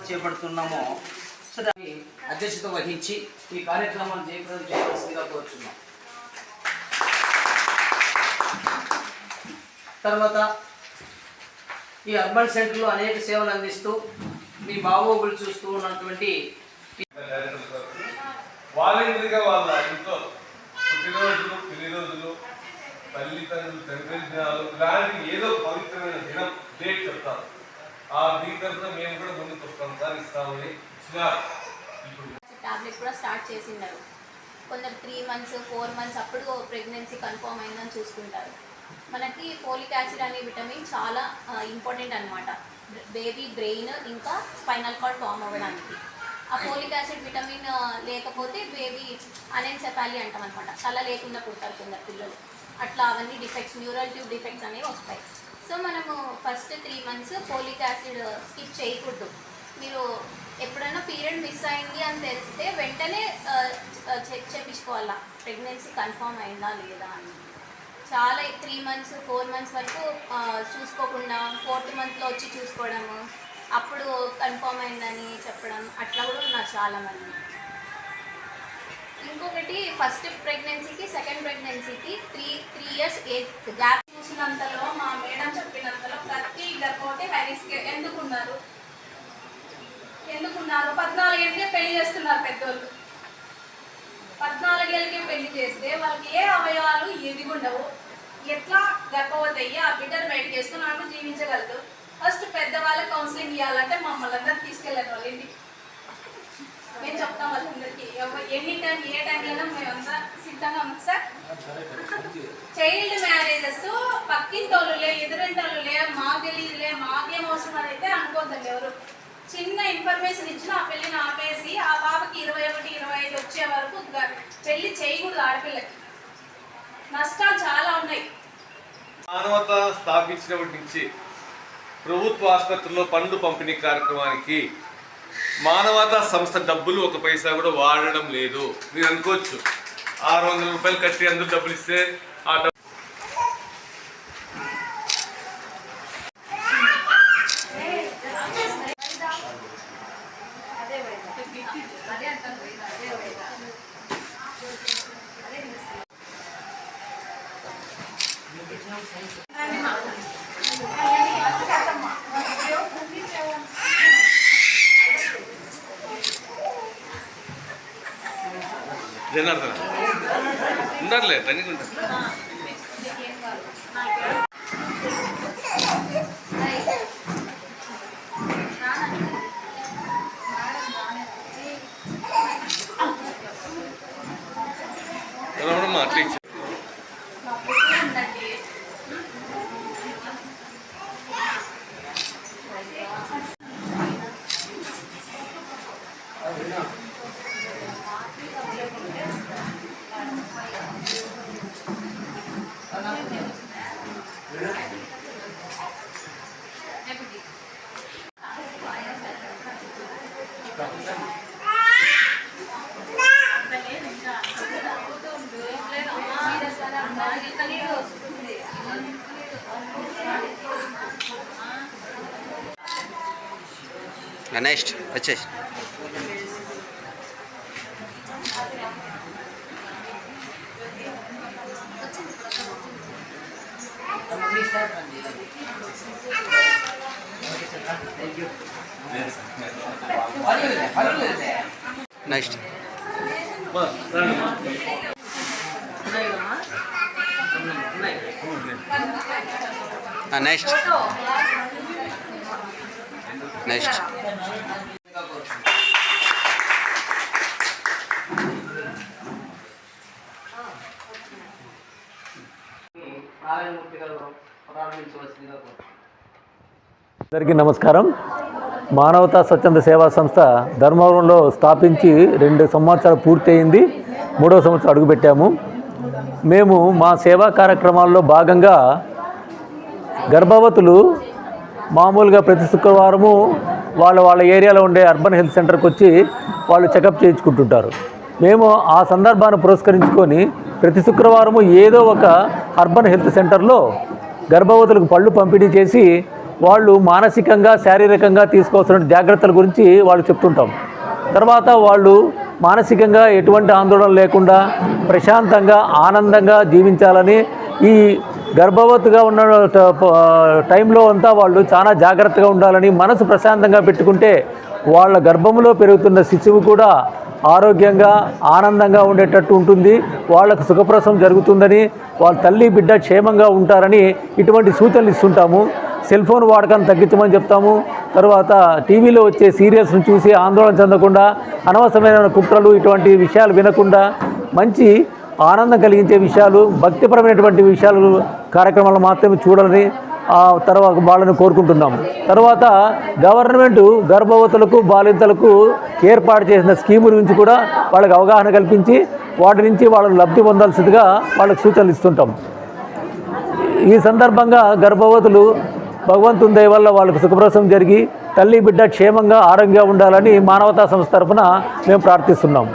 చేపడుతున్నామో so దాన్ని అధ్యక్షత వహించి ఈ కార్యక్రమాన్ని జయప్రదం చేయవలసిందిగా కోరుతున్నాం తర్వాత ఈ అర్బన్ సెంటర్లో అనేక సేవలు అందిస్తూ మీ బాగోగులు చూస్తూ ఉన్నటువంటి వాలంటరీగా వాళ్ళ ఇంట్లో పుట్టినరోజులు పెళ్ళి రోజులు తల్లిదండ్రులు తండ్రి దినాలు ఇలాంటి ఏదో పవిత్రమైన దినం డేట్ చెప్తారు. ఆ దీని తరఫున మేము కూడా ముందుకు వస్తాం సార్ ఇస్తామని. టాబ్లెట్ కూడా స్టార్ట్ చేసిండారు. కొందరు త్రీ మంత్స్ ఫోర్ మంత్స్ అప్పుడు ప్రెగ్నెన్సీ కన్ఫర్మ్ అయిందని చూసుకుంటారు. మనకి ఫోలిక్ యాసిడ్ అనే విటమిన్ చాలా ఇంపార్టెంట్ అనమాట బేబీ బ్రెయిన్ ఇంకా స్పైనల్ కార్డ్ ఫామ్ అవ్వడానికి. ఆ ఫోలిక్ యాసిడ్ విటమిన్ లేకపోతే బేబీ అనెన్సెఫాలి అంటాం అనమాట తల లేకుండా పుడతారు కొందరు పిల్లలు. అట్లా అవన్నీ డిఫెక్ట్స్ న్యూరల్ ట్యూబ్ డిఫెక్ట్స్ అనేవి వస్తాయి. సో మనము first three months folic acid skip చేయకూడదు. మీరు ఎప్పుడైనా పీరియడ్ మిస్ అయింది అని తెలిస్తే వెంటనే చెక్ చేయించుకోవాలా? ప్రెగ్నెన్సీ కన్ఫర్మ్ అయిందా లేదా అని. చాలా త్రీ మంత్స్ ఫోర్ మంత్స్ వరకు చూసుకోకుండా ఫోర్త్ మంత్లో వచ్చి చూసుకోవడము అప్పుడు కన్ఫర్మ్ అయిందని చెప్పడం అట్లా కూడా ఉన్నారు చాలామంది. ఇంకొకటి ఫస్ట్ ప్రెగ్నెన్సీకి second ప్రెగ్నెన్సీకి three three years age gap చెప్పినంతలో మా మేడం చెప్పినంతలో ప్రతి గర్భవతి హైరిస్క్ ఎందుకున్నారు? ఎందుకున్నారు? పద్నాలుగేళ్ళకే పెళ్ళి చేస్తున్నారు పెద్దోళ్ళు. పద్నాలుగేళ్ళకే పెళ్ళి చేస్తే వాళ్ళకి ఏ అవయవాలు ఎదిగుండవు. ఎట్లా గర్భవతి అయ్యి ఆ బిడ్డను బయటకు చేసుకుని ఆమె జీవించగలదు? ఫస్ట్ పెద్దవాళ్ళకి కౌన్సిలింగ్ ఇవ్వాలంటే మమ్మల్ని అందరూ తీసుకెళ్ళారు వాళ్ళ ఇంటికి మేము చెప్తాం వాళ్ళందరికీ ఎన్ని టైం ఏ టైంలో మేమంతా సిద్ధంగా ఉన్నాం సార్. చైల్డ్ మ్యారేజెస్ పక్కింటోళ్ళులే ఎదురింటోళ్ళులే మాకు తెలియదులే మాకేం అవసరం అని అయితే అనుకోద్దండి ఎవరు. చిన్న ఇన్ఫర్మేషన్ ఇచ్చిన ఆ పెళ్ళిని ఆపేసి ఆ పాపకి ఇరవై ఒకటి ఇరవై ఐదు వచ్చే వరకు గ- పెళ్ళి చేయకూడదు ఆడపిల్లకి. నష్టాలు చాలా ఉన్నాయి. మానవత స్థాపించినప్పటి నుంచి ప్రభుత్వ ఆసుపత్రిలో పండ్లు పంపిణీ కార్యక్రమానికి మానవతా సంస్థ డబ్బులు ఒక పైసా కూడా వాడడం లేదు. మీరు అనుకోవచ్చు. ఆరు వందల రూపాయలు కట్టి అందరూ డబ్బులు ఇస్తే ఆ డబ్బు జనార్దన. ఉంటారులే తనకి ఉంటారు నెక్స్ట్ వచ్చేసి మీ స్టాఫ్ నెక్స్ట్ నెక్స్ట్ నెక్స్ట్ ప్రారంభించవలసిందిగా కోరుతున్నాను. అందరికీ నమస్కారం. మానవతా స్వచ్ఛంద సేవా సంస్థ ధర్మవరంలో స్థాపించి రెండు సంవత్సరాలు పూర్తయింది. మూడవ సంవత్సరం అడుగుపెట్టాము. మేము మా సేవా కార్యక్రమాల్లో భాగంగా గర్భవతులు మామూలుగా ప్రతి శుక్రవారము వాళ్ళ వాళ్ళ ఏరియాలో ఉండే అర్బన్ హెల్త్ సెంటర్కి వచ్చి వాళ్ళు చెకప్ చేయించుకుంటుంటారు. మేము ఆ సందర్భాన్ని పురస్కరించుకొని ప్రతి శుక్రవారము ఏదో ఒక అర్బన్ హెల్త్ సెంటర్లో గర్భవతులకు పళ్ళు పంపిణీ చేసి వాళ్ళు మానసికంగా శారీరకంగా తీసుకోవాల్సిన జాగ్రత్తల గురించి వాళ్ళు చెప్తుంటాం. తర్వాత వాళ్ళు మానసికంగా ఎటువంటి ఆందోళన లేకుండా ప్రశాంతంగా ఆనందంగా జీవించాలని ఈ గర్భవతిగా ఉన్న ట- టైంలో అంతా వాళ్ళు చాలా జాగ్రత్తగా ఉండాలని మనసు ప్రశాంతంగా పెట్టుకుంటే వాళ్ళ గర్భంలో పెరుగుతున్న శిశువు కూడా ఆరోగ్యంగా ఆనందంగా ఉండేటట్టు ఉంటుంది. వాళ్ళకు సుఖప్రసం జరుగుతుందని వాళ్ళ తల్లి బిడ్డ క్షేమంగా ఉంటారని ఇటువంటి సూచనలు ఇస్తుంటాము. సెల్ ఫోన్ వాడకాన్ని తగ్గించమని చెప్తాము. తర్వాత టీవీలో వచ్చే సీరియల్స్ను చూసి ఆందోళన చెందకుండా అనవసరమైన కుట్రలు ఇటువంటి విషయాలు వినకుండా మంచి ఆనందం కలిగించే విషయాలు భక్తిపరమైనటువంటి విషయాలు కార్యక్రమాలు మాత్రమే చూడాలని తర్వాత వాళ్ళని కోరుకుంటున్నాం తర్వాత గవర్నమెంట్ గర్భవతులకు బాలింతలకు ఏర్పాటు చేసిన స్కీముల గురించి కూడా వాళ్ళకి అవగాహన కల్పించి వాటి నుంచి వాళ్ళు లబ్ధి పొందాల్సిందిగా వాళ్ళకి సూచనలు ఇస్తుంటాం ఈ సందర్భంగా గర్భవతులు భగవంతుని దయ వల్ల వాళ్ళకు సుఖప్రసం జరిగి తల్లి బిడ్డ క్షేమంగా ఆరోగ్యంగా ఉండాలని మానవతా సంస్థ తరఫున మేము ప్రార్థిస్తున్నాం.